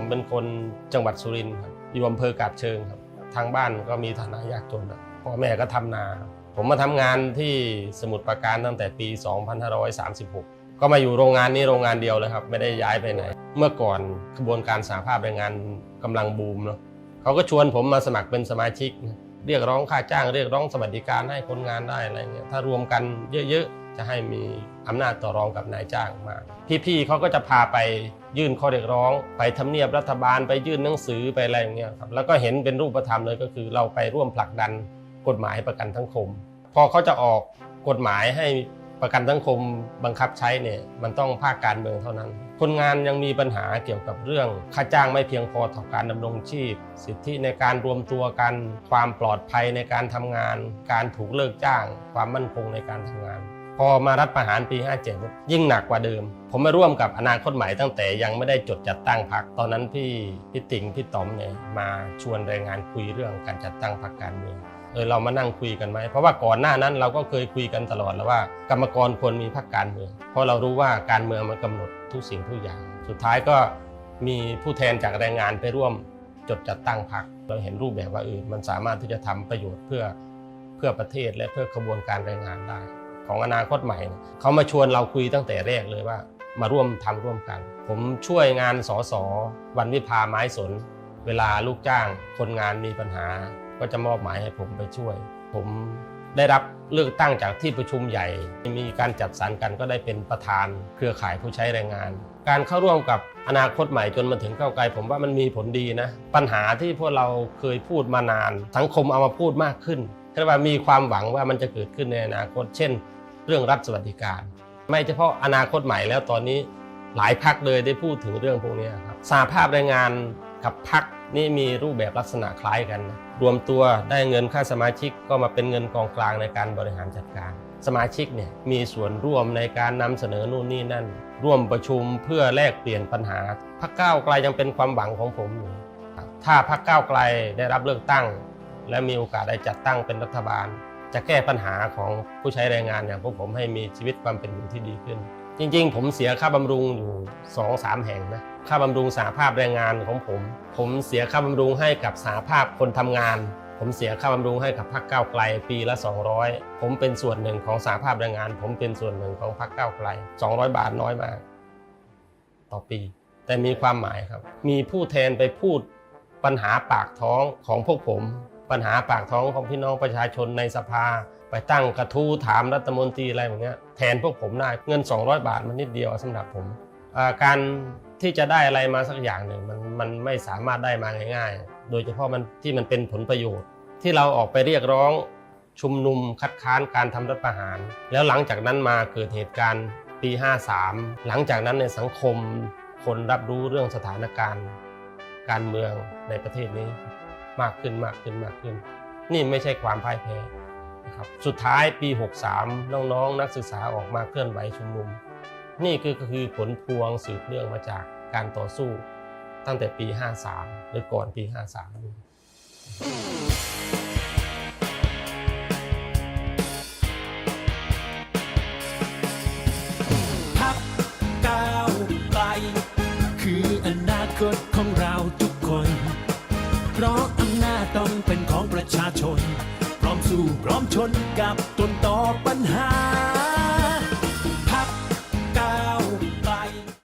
ผมเป็นคนจังหวัดสุรินทร์ครับอยู่อำเภอกาบเชิงครับ ทางบ้านก็มีฐานะยากจนพ่อแม่ก็ทำนา ผมมาทำงานที่สมุทรปราการตั้งแต่ปี 2536 ก็มาอยู่โรงงานนี้โรงงานเดียวเลยครับ ไม่ได้ย้ายไปไหน เมื่อก่อนกระบวนการสาภาพแรงงานกำลังบูมเนาะเขาก็ชวนผมมาสมัครเป็นสมาชิก เรียกร้องค่าจ้างเรียกร้องสวัสดิการให้คนงานได้อะไรเงี้ยถ้ารวมกันเยอะๆ จะให้มีอำนาจต่อรองกับนายจ้างมากพี่ๆเขาก็จะพาไปยื่นข้อเรียกร้อง ไปทำเนียบรัฐบาลไปยื่นหนังสือไปอะไรอย่างเงี้ยครับแล้วก็เห็นเป็นรูปธรรมเลยก็คือ เราไปร่วมผลักดันกฎหมายประกันสังคม พอเขาจะออกกฎหมายให้ประกันสังคมบังคับใช้เนี่ยมันต้องภาคการเมืองเท่านั้น คนงานยังมีปัญหาเกี่ยวกับเรื่อง ค่าจ้างไม่เพียงพอต่อการดำรงชีพ สิทธิในการรวมตัวกัน ความปลอดภัยในการทำงาน การถูกเลิกจ้าง ความมั่นคงในการทำงาน พอมารัฐประหารปี 57 ยิ่งหนักกว่าเดิม ผมมาร่วมกับอนาคตใหม่ตั้งแต่ยังไม่ได้จดจัดตั้งพรรคตอนนั้นพี่พี่ติ่งพี่ต๋อมเนี่ยมาชวนแรงงานคุยเรื่องการจัดตั้งพรรคการเมืองเออเรามานั่งคุยกันไหมเพราะว่าก่อนหน้านั้นเราก็เคยคุยกันตลอดแล้วว่า กรรมกรควรมีพรรคการเมือง เพราะเรารู้ว่าการเมืองมันกำหนดทุกสิ่งทุกอย่าง สุดท้ายก็มีผู้แทนจากแรงงานไปร่วมจดจัดตั้งพรรคเราเห็นรูปแบบว่าเออมันสามารถที่จะทำประโยชน์เพื่อเพื่อประเทศและเพื่อขบวนการแรงงานได้ ของอนาคตใหม่เนี่ยเขามาชวนเราคุยตั้งแต่แรกเลยว่า มาร่วมทำร่วมกัน ผมช่วยงานสสวันวิพาไม้สน เวลาลูกจ้าง คนงานมีปัญหา ก็จะมอบหมายให้ผมไปช่วย ผมได้รับเลือกตั้งจากที่ประชุมใหญ่ มีการจัดสรรกันก็ได้เป็นประธาน เครือข่ายผู้ใช้แรงงาน การเข้าร่วมกับอนาคตใหม่จนมาถึงก้าวไกล ผมว่ามันมีผลดีนะ ปัญหาที่พวกเราเคยพูดมานาน สังคมเอามาพูดมากขึ้นก็ว่ามีความหวังว่ามันจะเกิดขึ้นในอนาคต เช่น เรื่องรัฐสวัสดิการ ไม่เฉพาะอนาคตใหม่แล้วตอนนี้หลายพักเลยได้พูดถึงเรื่องพวกนี้ครับสาภาพแรงงานกับพักนี่มีรูปแบบลักษณะคล้ายกัน รวมตัวได้เงินค่าสมาชิกก็มาเป็นเงินกองกลางในการบริหารจัดการ สมาชิกเนี่ยมีส่วนร่วมในการนำเสนอนู่นนี่นั่น ร่วมประชุมเพื่อแลกเปลี่ยนปัญหาพักก้าวไกลยังเป็นความหวังของผมอยู่ถ้าพักก้าวไกลได้รับเลือกตั้ง และมีโอกาสได้จัดตั้งเป็นรัฐบาล จะแก้ปัญหาของผู้ใช้แรงงานอย่างพวกผมให้มีชีวิตความเป็นอยู่ที่ดีขึ้น จริงๆ ผมเสียค่าบำรุงอยู่2อสามแห่งนะค่าบำรุงสาภาพแรงงานของผม ผมเสียค่าบำรุงให้กับสาภาพคนทำงาน ผมเสียค่าบำรุงให้กับพรรคก้าวไกลปีละ 200 ผมเป็นส่วนหนึ่งของสาภาพแรงงาน ผมเป็นส่วนหนึ่งของพรรคก้าวไกล 200 บาทน้อยมาก ต่อปี แต่มีความหมายครับ มีผู้แทนไปพูดปัญหาปากท้องของพวกผม ปัญหาปากท้องของพี่น้องประชาชนในสภา ไปตั้งกระทู้ถามรัฐมนตรีอะไรแบบเนี้ยแทนพวกผมได้เงิน 200 บาทมันนิดเดียวสำหรับผมการที่จะได้อะไรมาสักอย่างหนึ่งมันมันไม่สามารถได้มาง่าย ๆ โดยเฉพาะมันที่มันเป็นผลประโยชน์ ที่เราออกไปเรียกร้องชุมนุมคัดค้านการทำรัฐประหาร แล้วหลังจากนั้นมาเกิดเหตุการณ์ปี 53 หลังจากนั้นในสังคมคนรับรู้เรื่องสถานการณ์ การเมืองในประเทศนี้ มากขึ้นมากขึ้นมากขึ้น นี่ไม่ใช่ความพ่ายแพ้นะครับสุดท้ายปี 63 น้องๆนักศึกษาออกมาเคลื่อนไหวชุมนุม นี่คือก็คือผลพวงสืบเนื่องมาจากการต่อสู้ตั้งแต่ปี 53 หรือก่อนปี 53ด้วยพักก้าวไกลคืออนาคตของเรา สู้พร้อมชนกับต้นต่อปัญหา